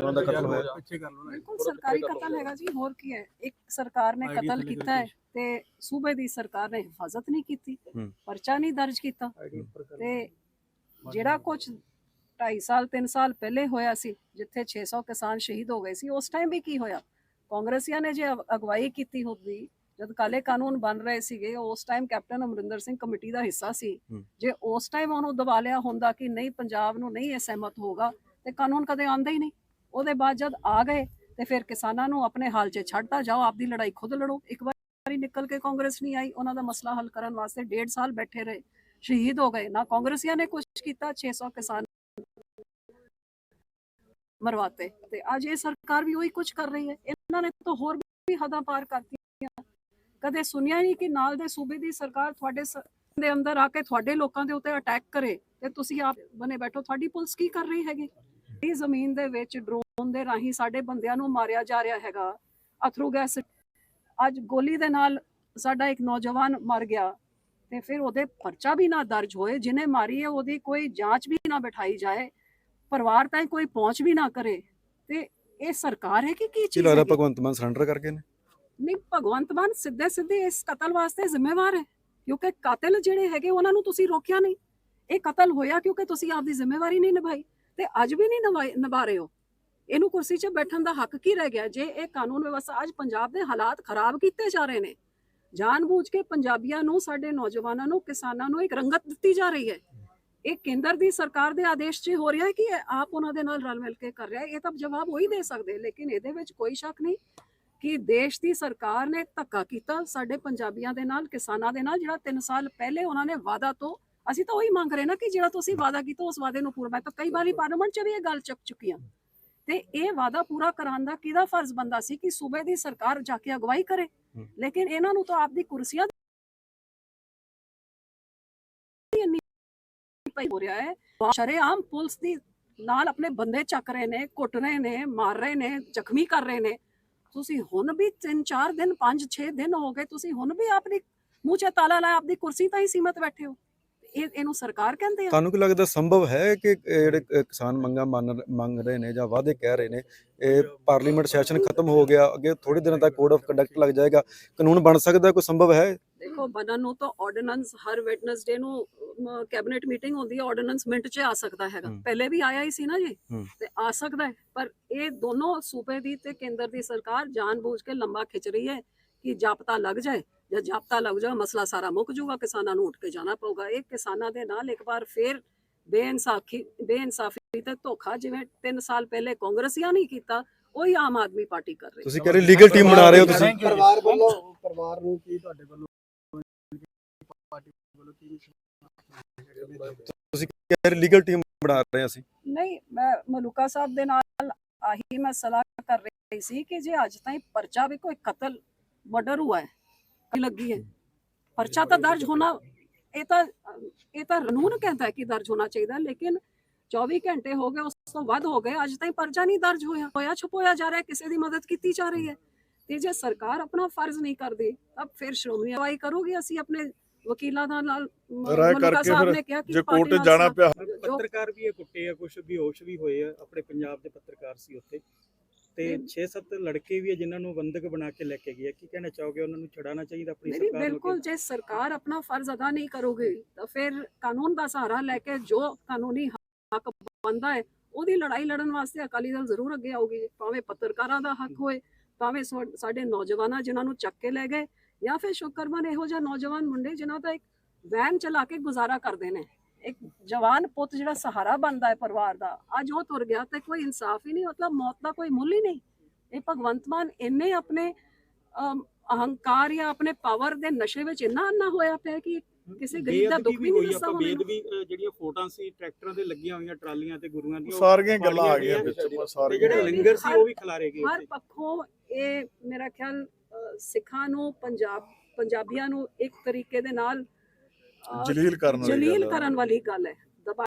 ਨੌਜਵਾਨ ਦਾ ਕਤਲ ਹੋਇਆ। ਪਿੱਛੇ ਕਰ ਲਓ ਨਾ ਬਿਲਕੁਲ ਸਰਕਾਰੀ ਕਤਲ ਹੈਗਾ ਜੀ ਹੋਰ ਕੀ ਹੈ? ਇੱਕ ਸਰਕਾਰ ਨੇ ਕਤਲ ਕੀਤਾ ਹੈ। ਤੇ ਸੂਬੇ ਦੀ ਸਰਕਾਰ ਨੇ ਹਿਫਾਜ਼ਤ ਨਹੀਂ ਕੀਤੀ। ਪਰਚਾ ਨਹੀਂ ਦਰਜ ਕੀਤਾ। ਤੇ ਜਿਹੜਾ ਕੁਝ 2.5 ਸਾਲ 3 ਸਾਲ ਪਹਿਲੇ ਹੋਇਆ ਸੀ ਜਿੱਥੇ 600 ਕਿਸਾਨ ਸ਼ਹੀਦ ਹੋ ਗਏ ਸੀ ਉਸ ਟਾਈਮ ਵੀ ਕੀ ਹੋਇਆ? ਕਾਂਗਰਸੀਆਂ ਨੇ ਜੇ ਅਗ- ਅਗਵਾਈ ਕੀਤੀ ਹੁੰਦੀ ਜਦ ਕਾਲੇ ਕਾਨੂੰਨ ਬਣ ਰਹੇ ਸੀਗੇ ਉਸ time captain Amarinder Singh committee ਦਾ ਹਿੱਸਾ ਸੀ। ਜੇ ਉਸ ਟਾਈਮ ਉਹਨੂੰ ਦਬਾ ਲਿਆ ਹੁੰਦਾ ਕਿ ਨਹੀਂ ਪੰਜਾਬ ਨੂੰ ਨਹੀਂ ਇਹ ਸਹਿਮਤ ਹੋਗਾ ਤੇ ਕਾਨੂੰਨ ਕਦੇ ਆਉਂਦਾ ਹੀ ਨਹੀਂ। ਉਹਦੇ ਬਾਅਦ ਜਦ ਆ ਗਏ ਤੇ ਫਿਰ ਕਿਸਾਨਾਂ ਨੂੰ ਆਪਣੇ ਹਾਲ 'ਚ ਛੱਡਤਾ, ਜਾਓ, ਆਪਦੀ ਲੜਾਈ ਖੁਦ ਲੜੋ। ਇੱਕ ਵਾਰੀ ਨਿਕਲ ਕੇ ਕਾਂਗਰਸ ਨਹੀਂ ਆਈ, ਉਹਨਾਂ ਦਾ ਮਸਲਾ ਹੱਲ ਕਰਨ ਵਾਸਤੇ ਡੇਢ ਸਾਲ ਬੈਠੇ ਰਹੇ, ਸ਼ਹੀਦ ਹੋ ਗਏ। ਨਾ ਕਾਂਗਰਸੀਆਂ ਨੇ ਕੁਝ ਕੀਤਾ 600 ਕਿਸਾਨ ਮਰਵਾਤੇ। ਤੇ ਅੱਜ ਇਹ ਸਰਕਾਰ ਵੀ ਉਹੀ ਕੁਝ ਕਰ ਰਹੀ ਹੈ। ਇਹਨਾਂ ਨੇ ਤਾਂ ਹੋਰ ਵੀ ਹੱਦਾਂ ਪਾਰ ਕਰਤੀਆਂ। ਕਦੇ ਸੁਣਿਆ ਨਹੀਂ ਕਿ ਨਾਲ ਦੇ ਸੂਬੇ ਦੀ ਸਰਕਾਰ ਤੁਹਾਡੇ ਦੇ ਅੰਦਰ ਆ ਕੇ ਤੁਹਾਡੇ ਲੋਕਾਂ ਦੇ ਉੱਤੇ ਅਟੈਕ ਕਰੇ ਤੇ ਤੁਸੀਂ ਆਪ ਬਨੇ ਬੈਠੋ। ਤੁਹਾਡੀ ਪੁਲਿਸ ਕੀ ਕਰ ਰਹੀ ਹੈਗੀ? ਇਹ ਜ਼ਮੀਨ ਦੇ ਵਿੱਚ ਡਰੋਨ ਦੇ ਰਾਹੀਂ ਸਾਡੇ ਬੰਦਿਆਂ ਨੂੰ ਮਾਰਿਆ ਜਾ ਰਿਹਾ ਹੈਗਾ। ਅਥਰੂ ਗੈਸ ਅੱਜ ਗੋਲੀ ਦੇ ਨਾਲ ਸਾਡਾ ਇੱਕ ਨੌਜਵਾਨ ਮਰ ਗਿਆ ਤੇ ਫਿਰ ਉਹਦੇ ਪਰਚਾ ਵੀ ਨਾ ਦਰਜ ਹੋਏ ਜਿਹਨੇ ਮਾਰੀ ਹੈ ਉਹਦੀ ਕੋਈ ਜਾਂਚ ਵੀ ਨਾ ਬਿਠਾਈ ਜਾਏ ਪਰਿਵਾਰ ਤਾਈਂ ਕੋਈ ਪਹੁੰਚ ਵੀ ਨਾ ਕਰੇ। ਤੇ ਇਹ ਸਰਕਾਰ ਹੈ ਕਿ ਕੀ ਚੀਜ਼ ਹੈਗੀ? ਭਗਵੰਤ ਮਾਨ ਸਰੈਂਡਰ ਕਰਕੇ ਨੇ? ਨਹੀਂ ਭਗਵੰਤ ਮਾਨ ਸਿੱਧੇ ਸਿੱਧੇ ਇਸ ਕਤਲ ਵਾਸਤੇ ਜ਼ਿੰਮੇਵਾਰ ਹੈ ਕਿਉਂਕਿ ਕਾਤਲ ਜਿਹੜੇ ਹੈਗੇ ਉਹਨਾਂ ਨੂੰ ਤੁਸੀਂ ਰੋਕਿਆ ਨਹੀਂ। ਇਹ ਕਤਲ ਹੋਇਆ ਕਿਉਂਕਿ ਤੁਸੀਂ ਆਪਦੀ ਜ਼ਿੰਮੇਵਾਰੀ ਨਹੀਂ ਨਿਭਾਈ ਤੇ ਅੱਜ ਵੀ ਨਹੀਂ ਨਿਭਾ ਰਹੇ ਹੋ। ਇਹਨੂੰ ਕੁਰਸੀ 'ਚ ਬੈਠਣ ਦਾ ਹੱਕ ਕੀ ਰਹਿ ਗਿਆ? ਜੇ ਇਹ ਕਾਨੂੰਨ ਵਿਵਸਥਾ ਅੱਜ ਪੰਜਾਬ ਦੇ ਹਾਲਾਤ ਖਰਾਬ ਕੀਤੇ ਜਾ ਰਹੇ ਨੇ, ਜਾਣਬੁੱਝ ਕੇ ਪੰਜਾਬੀਆਂ ਨੂੰ, ਸਾਡੇ ਨੌਜਵਾਨਾਂ ਨੂੰ, ਕਿਸਾਨਾਂ ਨੂੰ ਇੱਕ ਰੰਗਤ ਦਿੱਤੀ ਜਾ ਰਹੀ ਹੈ। ਇਹ ਕੇਂਦਰ ਦੀ ਸਰਕਾਰ ਦੇ ਆਦੇਸ਼ 'ਚ ਹੋ ਰਿਹਾ ਹੈ ਕਿ ਆਪ ਉਹਨਾਂ ਦੇ ਨਾਲ ਰਲ ਮਿਲ ਕੇ ਕਰ ਰਿਹਾ ਇਹ ਤਾਂ ਜਵਾਬ ਉਹੀ ਦੇ ਸਕਦੇ, ਲੇਕਿਨ ਇਹਦੇ ਵਿੱਚ ਕੋਈ ਸ਼ੱਕ ਨਹੀਂ ਕਿ ਦੇਸ਼ ਦੀ ਸਰਕਾਰ ਨੇ ਧੱਕਾ ਕੀਤਾ ਸਾਡੇ ਪੰਜਾਬੀਆਂ ਦੇ ਨਾਲ, ਕਿਸਾਨਾਂ ਦੇ ਨਾਲ, ਜਿਹੜਾ 3 ਸਾਲ ਪਹਿਲੇ ਉਹਨਾਂ ਨੇ ਵਾਅਦਾ ਤੋਂ, ਅਸੀਂ ਤਾਂ ਉਹੀ ਮੰਗ ਰਹੇ ਨਾ ਕਿ ਜਿਹੜਾ ਤੁਸੀਂ ਵਾਅਦਾ ਕੀਤਾ, ਉਸ ਵਾਅਦੇ ਨੂੰ ਪੂਰਾ ਮੈਂ ਤਾਂ ਕਈ ਵਾਰੀ ਪਾਰਲੀਮੈਂਟ 'ਚ ਵੀ ਇਹ ਗੱਲ ਚੱਕ ਚੁੱਕੀ ਹਾਂ ਤੇ ਇਹ ਵਾਅਦਾ ਪੂਰਾ ਕਰਾਉਣ ਦਾ ਕਿਹਦਾ ਫਰਜ਼ ਬੰਦਾ ਸੀ ਕਿ ਸੂਬੇ ਦੀ ਸਰਕਾਰ ਜਾ ਕੇ ਅਗਵਾਈ ਕਰੇ। ਲੇਕਿਨ ਇਹਨਾਂ ਨੂੰ ਤਾਂ ਆਪਦੀ ਕੁਰਸੀਆਂ ਪਈ ਹੋ ਰਿਹਾ ਹੈ। ਸ਼ਰੇਆਮ ਪੁਲਿਸ ਦੀ ਨਾਲ ਆਪਣੇ ਬੰਦੇ ਚੱਕ ਰਹੇ ਨੇ ਕੁੱਟ ਰਹੇ ਨੇ ਮਾਰ ਰਹੇ ਨੇ ਜ਼ਖਮੀ ਕਰ ਰਹੇ ਨੇ। ਤੁਸੀਂ ਹੁਣ ਵੀ 3-4 ਦਿਨ 5-6 ਦਿਨ ਹੋ ਗਏ ਤੁਸੀਂ ਹੁਣ ਵੀ ਆਪਣੀ ਮੂੰਹ 'ਚ ਤਾਲਾ ਲਾਇਆ ਆਪਦੀ ਕੁਰਸੀ ਤਾਂ ਹੀ ਸੀਮਤ ਬੈਠੇ ਹੋ। ਇਹ ਇਹਨੂੰ ਸਰਕਾਰ ਕਹਿੰਦੇ ਆ? ਤੁਹਾਨੂੰ ਕੀ ਲੱਗਦਾ ਸੰਭਵ ਹੈ ਕਿ ਜਿਹੜੇ ਅ, ਕਿਸਾਨ ਮੰਗਾਂ ਮੰਨ ਮੰਗ ਰਹੇ ਨੇ ਜਾਂ ਵਾਅਦੇ ਕਹਿ ਰਹੇ ਨੇ ਇਹ ਪਾਰਲੀਮੈਂਟ ਸੈਸ਼ਨ ਖਤਮ ਹੋ ਗਿਆ ਅੱਗੇ ਥੋੜੇ ਦਿਨਾਂ ਤੱਕ ਕੋਡ ਆਫ ਕੰਡਕਟ ਲੱਗ ਜਾਏਗਾ ਕਾਨੂੰਨ ਬਣ ਸਕਦਾ ਕੋਈ ਸੰਭਵ ਹੈ? ਦੇਖੋ ਬਣਨ ਨੂੰ ਤਾਂ ਆਰਡੀਨੈਂਸ ਹਰ ਵੈਡਨਸਡੇ ਨੂੰ ਕੈਬਨਿਟ ਮੀਟਿੰਗ ਹੁੰਦੀ ਹੈ ਆਰਡੀਨੈਂਸ ਮਿੰਟ 'ਚ ਆ ਸਕਦਾ ਹੈਗਾ। ਪਹਿਲੇ ਵੀ ਆਇਆ ਹੀ ਸੀ ਨਾ ਜੀ। ਤੇ ਆ ਸਕਦਾ ਹੈ। ਪਰ ਇਹ ਦੋਨੋਂ ਸੂਬੇ ਦੀ ਤੇ ਕੇਂਦਰ ਦੀ ਸਰਕਾਰ ਜਾਣਬੁੱਝ ਕੇ ਲੰਬਾ ਖਿੱਚ ਰਹੀ ਹੈ ਕਿ ਜਾਪਤਾ ਲੱਗ ਜਾਏ। ਜਾਂ ਜਾਪਤਾ ਲੱਗ ਜਾਏ ਮਸਲਾ ਸਾਰਾ ਮੁੱਕ ਜਾਊਗਾ ਕਿਸਾਨਾਂ ਨੂੰ ਉੱਠ ਕੇ ਜਾਣਾ ਪਊਗਾ। ਇਹ ਕਿਸਾਨਾਂ ਦੇ ਨਾਲ ਇੱਕ ਵਾਰ ਫੇਰ ਬੇਇਨਸਾਫੀ ਬੇਇਨਸਾਫੀ ਤੇ ਧੋਖਾ ਜਿਵੇਂ 3 ਸਾਲ ਪਹਿਲੇ ਕਾਂਗਰਸੀਆਂ ਨਹੀਂ ਕੀਤਾ ਉਹੀ ਆਮ ਆਦਮੀ ਪਾਰਟੀ ਕਰ ਰਹੀ ਤੁਸੀਂ ਕਹਿ ਰਹੇ ਲੀਗਲ ਟੀਮ ਬਣਾ ਰਹੇ ਹੋ ਤੁਸੀਂ? ਪਰਿਵਾਰ ਵੱਲੋਂ ਪਰਿਵਾਰ ਨੂੰ ਕੀ ਤੁਹਾਡੇ ਵੱਲੋਂ ਪਾਰਟੀ ਵੱਲੋਂ ਕੀ ਕਹਿ ਰਹੇ ਲੀਗਲ ਟੀਮ ਬਣਾ ਰਹੇ ਹਾਂ ਅਸੀਂ? ਨਹੀਂ ਮੈਂ ਮਲੂਕਾ ਸਾਹਿਬ ਦੇ ਨਾਲ ਆਹੀ ਮੈਂ ਸਲਾਹ ਕਰ ਰਹੀ ਸੀ ਕਿ ਜੇ ਅੱਜ ਤਾਈਂ ਪਰਚਾ ਵੀ ਕੋਈ ਕਤਲ ਮਰਡਰ ਹੁਆ ਹੈ। ਲੱਗੀ ਹੈ। ਪਰਚਾ ਤਾਂ ਦਰਜ ਹੋਣਾ ਇਹ ਤਾਂ ਇਹ ਤਾਂ ਕਾਨੂੰਨ ਕਹਿੰਦਾ ਕਿ ਦਰਜ ਹੋਣਾ ਚਾਹੀਦਾ ਲੇਕਿਨ 24 ਘੰਟੇ ਹੋ ਗਏ ਉਸ ਤੋਂ ਵੱਧ ਹੋ ਗਏ ਅੱਜ ਤਾਈਂ ਪਰਚਾ ਨਹੀਂ ਦਰਜ ਹੋਇਆ। ਹੋਇਆ ਛੁਪੋਇਆ ਜਾ ਰਿਹਾ ਕਿਸੇ ਦੀ ਮਦਦ ਕੀਤੀ ਜਾ ਰਹੀ ਹੈ। ਤੇ ਜੇ ਸਰਕਾਰ ਆਪਣਾ ਫਰਜ਼ ਨਹੀਂ ਕਰਦੀ ਤਾਂ ਫਿਰ ਸ਼੍ਰੋਮਣੀ ਅਗਵਾਈ ਕਰੂਗੀ ਅਸੀਂ ਆਪਣੇ ਵਕੀਲਾਂ ਦਾ ਨਾਲ ਕਰਕੇ ਫਿਰ ਜੇ ਕੋਰਟ ਜਾਣਾ ਪਿਆ ਪੱਤਰਕਾਰ ਵੀ ਇਹ ਕੁੱਟੇ ਆ ਕੁਝ ਬੇਹੋਸ਼ ਵੀ ਹੋਏ ਆ ਆਪਣੇ ਪੰਜਾਬ ਦੇ ਪੱਤਰਕਾਰ ਸੀ ਉੱਥੇ। ਤੇ 6-7 ਲੜਕੇ ਵੀ ਆ ਜਿਨ੍ਹਾਂ ਨੂੰ ਬੰਦਕ ਬਣਾ ਕੇ ਲੈ ਕੇ ਗਏ। ਕੀ ਕਹਿਣਾ ਚਾਹੋਗੇ? ਉਹਨਾਂ ਨੂੰ ਛਡਾਣਾ ਚਾਹੀਦਾ ਆਪਣੀ ਸਰਕਾਰ ਨੂੰ ਬਿਲਕੁਲ ਜੇ ਸਰਕਾਰ ਆਪਣਾ ਫਰਜ਼ ਅਦਾ ਨਹੀਂ ਕਰੋਗੇ ਤਾਂ ਫਿਰ ਕਾਨੂੰਨ ਦਾ ਸਹਾਰਾ ਲੈ ਕੇ ਜੋ ਕਾਨੂੰਨੀ ਹੱਕ ਬੰਦਾ ਹੈ ਉਹਦੀ ਲੜਾਈ ਲੜਨ ਵਾਸਤੇ ਅਕਾਲੀ ਦਲ ਜ਼ਰੂਰ ਅੱਗੇ ਆਊਗੀ। ਭਾਵੇਂ ਪੱਤਰਕਾਰਾਂ ਦਾ ਹੱਕ ਹੋਏ ਭਾਵੇਂ ਸਾਡੇ ਨੌਜਵਾਨਾਂ ਜਿਨ੍ਹਾਂ ਨੂੰ ਚੱਕ ਕੇ ਲੈ ਗਏ ਜਾਂ ਫਿਰ ਸ਼ੁਕਰਮਨ ਇਹੋ ਜਿਹਾ ਨੌਜਵਾਨ ਮੁੰਡੇ ਜਿਨ੍ਹਾਂ ਦਾ ਇੱਕ ਵੈਨ ਚਲਾ ਕੇ ਗੁਜ਼ਾਰਾ ਕਰਦੇ ਨੇ। ਇੱਕ ਜਵਾਨ ਪੁੱਤ ਜਿਹੜਾ ਸਹਾਰਾ ਬਣਦਾ ਹੈ ਪਰਿਵਾਰ ਦਾ ਅੱਜ ਉਹ ਤੁਰ ਗਿਆ ਤੇ ਕੋਈ ਇਨਸਾਫ ਹੀ ਨਹੀਂ ਮਤਲਬ ਮੌਤ ਦਾ ਕੋਈ ਮੁੱਲ ਹੀ ਨਹੀਂ। ਇਹ ਭਗਵੰਤ ਮਾਨ ਇੰਨੇ ਆਪਣੇ ਅਹੰਕਾਰ ਜਾਂ ਆਪਣੇ ਪਾਵਰ ਦੇ ਨਸ਼ੇ ਵਿੱਚ ਇੰਨਾ ਅੰਨਾ ਹੋਇਆ ਪਿਆ ਕਿ ਕਿਸੇ ਗਰੀਬ ਦਾ ਦੁੱਖ ਵੀ ਨਹੀਂ ਦੱਸਦਾ ਹੋਣਾ। ਬੇਦਬੀ ਅ, ਜਿਹੜੀਆਂ ਫੋਟੋਆਂ ਸੀ ਟਰੈਕਟਰਾਂ ਤੇ ਲੱਗੀਆਂ ਹੋਈਆਂ ਟਰਾਲੀਆਂ ਤੇ ਗੁਰੂਆਂ ਦੀਆਂ ਸਾਰੀਆਂ ਗੱਲਾਂ ਆ ਗਈਆਂ ਵਿੱਚ ਤੇ ਸਾਰੀਆਂ ਜਿਹੜੇ ਲੰਗਰ ਸੀ ਉਹ ਵੀ ਖਿਲਾਰੇ ਗਏ ਹਰ। ਪੱਖੋਂ ਇਹ ਮੇਰਾ ਖਿਆਲ ਸਿੱਖਾਂ ਨੂੰ ਪੰਜਾਬ ਪੰਜਾਬੀਆਂ ਨੂੰ ਇੱਕ ਤਰੀਕੇ ਦੇ ਨਾਲ ਜਲੀਲ ਕਰਨ ਵਾਲੀ ਜਲੀਲ ਕਰਨ ਵਾਲੀ ਗੱਲ ਹੈ।